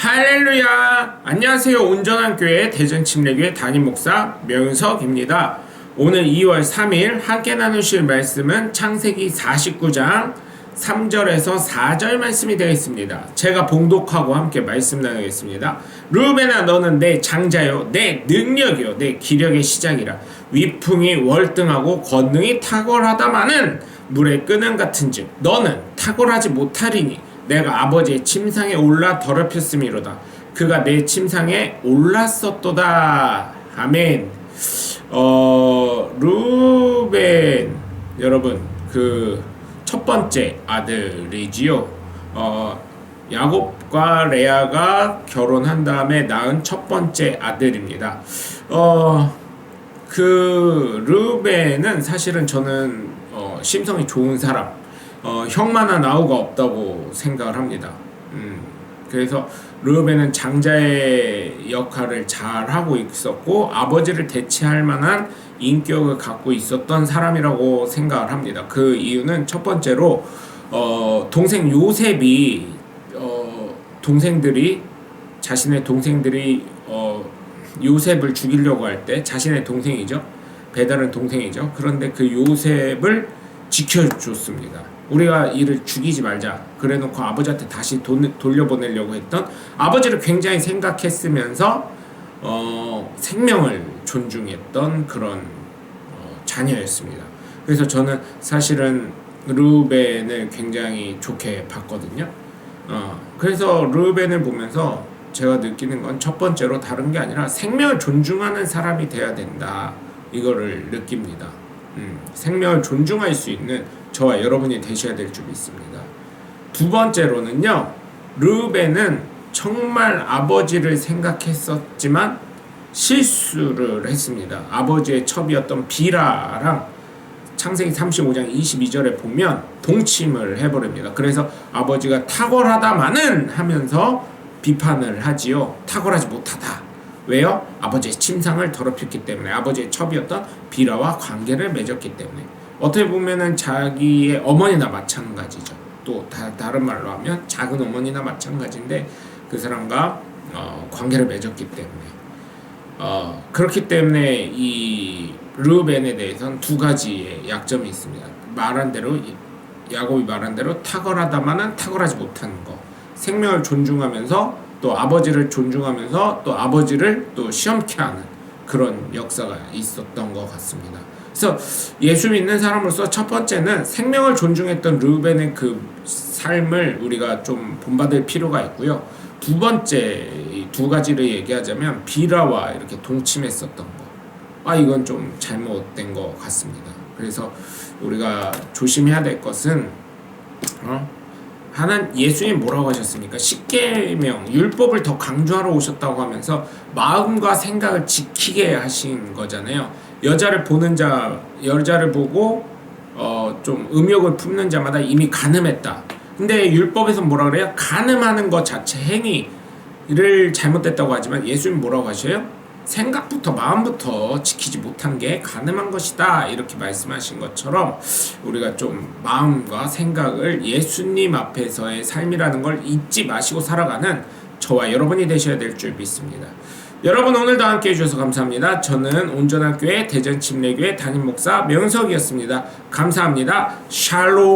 할렐루야! 안녕하세요. 온전한 교회 대전 침례교회 담임 목사 명석입니다. 오늘 2월 3일 함께 나누실 말씀은 창세기 49장 3절에서 4절 말씀이 되겠습니다. 제가 봉독하고 함께 말씀 나누겠습니다. 루벤아 너는 내 장자요 내 능력이요 내 기력의 시작이라 위풍이 월등하고 권능이 탁월하다마는 물에 끄는 같은즉 너는 탁월하지 못하리니 내가 아버지의 침상에 올라 더럽혔음이로다. 그가 내 침상에 올랐었도다. 아멘. 어 루벤 여러분 그 첫 번째 아들이지요. 어 야곱과 레아가 결혼한 다음에 낳은 첫 번째 아들입니다. 어그 루벤은 사실은 저는 어, 심성이 좋은 사람. 어, 형만한 아우가 없다고 생각을 합니다. 음, 그래서 르벤은 장자의 역할을 잘 하고 있었고 아버지를 대체할 만한 인격을 갖고 있었던 사람이라고 생각을 합니다. 그 이유는 첫 번째로 어, 동생 요셉이 어, 동생들이 자신의 동생들이 어, 요셉을 죽이려고 할 때 자신의 동생이죠. 배달은 동생이죠. 그런데 그 요셉을 지켜줬습니다. 우리가 이를 죽이지 말자. 그래놓고 아버지한테 다시 돈, 돌려보내려고 했던 아버지를 굉장히 생각했으면서 어, 생명을 존중했던 그런 어, 자녀였습니다. 그래서 저는 사실은 루벤을 굉장히 좋게 봤거든요. 어, 그래서 루벤을 보면서 제가 느끼는 건 첫 번째로 다른 게 아니라 생명을 존중하는 사람이 돼야 된다. 이거를 느낍니다. 음, 생명을 존중할 수 있는 저와 여러분이 되셔야 될줄 믿습니다. 두 번째로는요, 르벤은 정말 아버지를 생각했었지만 실수를 했습니다. 아버지의 첩이었던 비라랑 창세기 35장 22절에 보면 동침을 해버립니다. 그래서 아버지가 탁월하다마는 하면서 비판을 하지요. 탁월하지 못하다. 왜요? 아버지의 침상을 더럽혔기 때문에 아버지의 첩이었던 비라와 관계를 맺었기 때문에 어떻게 보면은 자기의 어머니나 마찬가지죠. 또 다, 다른 말로 하면 작은 어머니나 마찬가지인데 그 사람과 어, 관계를 맺었기 때문에 어, 그렇기 때문에 이 르벤에 대해서는 두 가지의 약점이 있습니다. 말한 대로 야곱이 말한 대로 탁월하다마는 탁월하지 못하는 거. 생명을 존중하면서 또 아버지를 존중하면서 또 아버지를 또 시험케 하는 그런 역사가 있었던 것 같습니다. 그래서 예수 믿는 사람으로서 첫 번째는 생명을 존중했던 르벤의 그 삶을 우리가 좀 본받을 필요가 있고요. 두 번째 두 가지를 얘기하자면 비라와 이렇게 동침했었던 거. 아 이건 좀 잘못된 것 같습니다. 그래서 우리가 조심해야 될 것은 어? 하나 예수님 뭐라고 하셨습니까? 십계명 율법을 더 강조하러 오셨다고 하면서 마음과 생각을 지키게 하신 거잖아요. 여자를 보는 자 여자를 보고 어 좀 음욕을 품는 자마다 이미 간음했다. 근데 율법에서 뭐라 그래요? 간음하는 것 자체 행위를 잘못됐다고 하지만 예수님 뭐라고 하셔요? 생각부터 마음부터 지키지 못한 게 가늠한 것이다 이렇게 말씀하신 것처럼 우리가 좀 마음과 생각을 예수님 앞에서의 삶이라는 걸 잊지 마시고 살아가는 저와 여러분이 되셔야 될 줄 믿습니다. 여러분 오늘도 함께 해주셔서 감사합니다. 저는 온전한 교회 대전 침례교회 담임 목사 명석이었습니다. 감사합니다. 샬롬